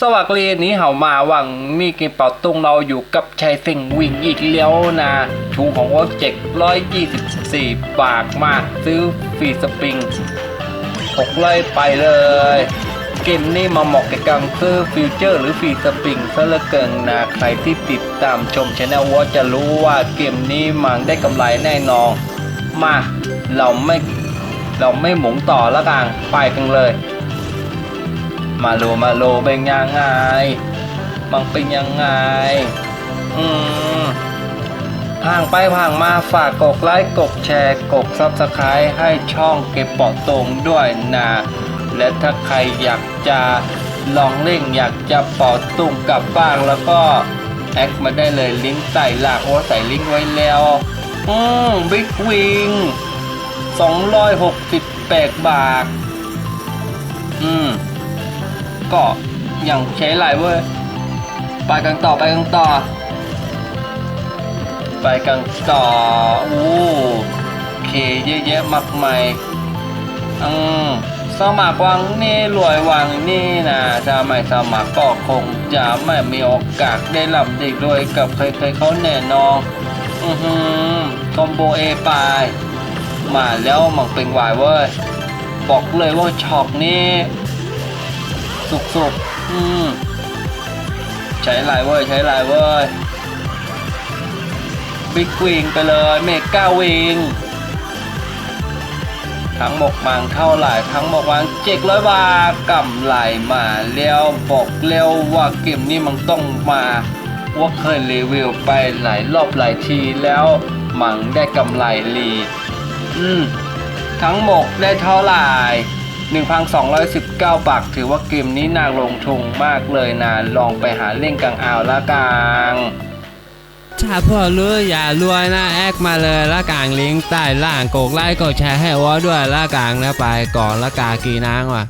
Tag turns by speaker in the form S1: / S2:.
S1: สวัสดีนี้เห่ามาหวังมีเกมเป่าตุงเราอยู่กับชายเซ็งวิ่งอีกแล้วนะชูของว่าเจ็ดร้อยยี่สิบสี่บาทมาซื้อฟรีสปริงหกร้อยไปเลย เกมนี้มาเหมาะกับการซื้อฟิวเจอร์หรือฟรีสปริงซะเหลือเกินนะใครที่ติดตามชมช anel ว่าจะรู้ว่าเกมนี้มันได้กำไรแน่นอนมาเราไม่เราไม่หมุนต่อแล้วกันไปกันเลย มาโลมาโลเป็นยังไงมันเป็นยังไง อืมห่างไปห่างมาฝากกดไลค์กดแชร์กดซับสไครต์ให้ช่องเก็บปอดตรงด้วยนะ และถ้าใครอยากจะลองเล่นอยากจะปอดตุงกับบ้านแล้วก็แอดมาได้เลยลิงก์ใต้ล่างโอ้ใส่ลิงก์ไว้แล้ว อืมบิ๊กวิง268 บาท ก็ยังใช้ไหลายเว้ยไปกันต่อไปกันต่อ ไปกันต่อโอ้เคเยอะแยะมากมายอืมสมัครวังนี่รวยวังนี่นะถ้าไม่สมัครก็คงจะไม่มีโอกาสได้ลำได้รวยกับใครๆเขาแน่นอนอือหือคอมโบเอไปมาแล้วมันเป็นวายเว้ยบอกเลยว่าช็อกนี้ สุกๆอืมใช้ลายเว้ย ใช้ลายเว้ย บิ๊กวิงไปเลยเมกาวิงทั้งหมกมังเท่าไหร่ทั้งหมกมังเจ็ดร้อยบาทกำไรมาแล้วบอกเร็วว่าเกมนี้มันต้องมาว่าเคยรีวิวไปหลายรอบหลายทีแล้วมันได้กำไรลี อืมทั้งหมดได้เท่าไหร่ 1,219บากถือว่าเกมนี้น่าลงทุนมากเลยนะ ลองไปหาเล่นกังเอาละกาง
S2: ถ้าพ่อรู้อย่ารวยนะแอคมาเลยละกลางลิงก์ใต้ล่างกดไลค์กดแชร์ให้วอด้วยละกลางนะไปก่อนละกากีนางว่ะ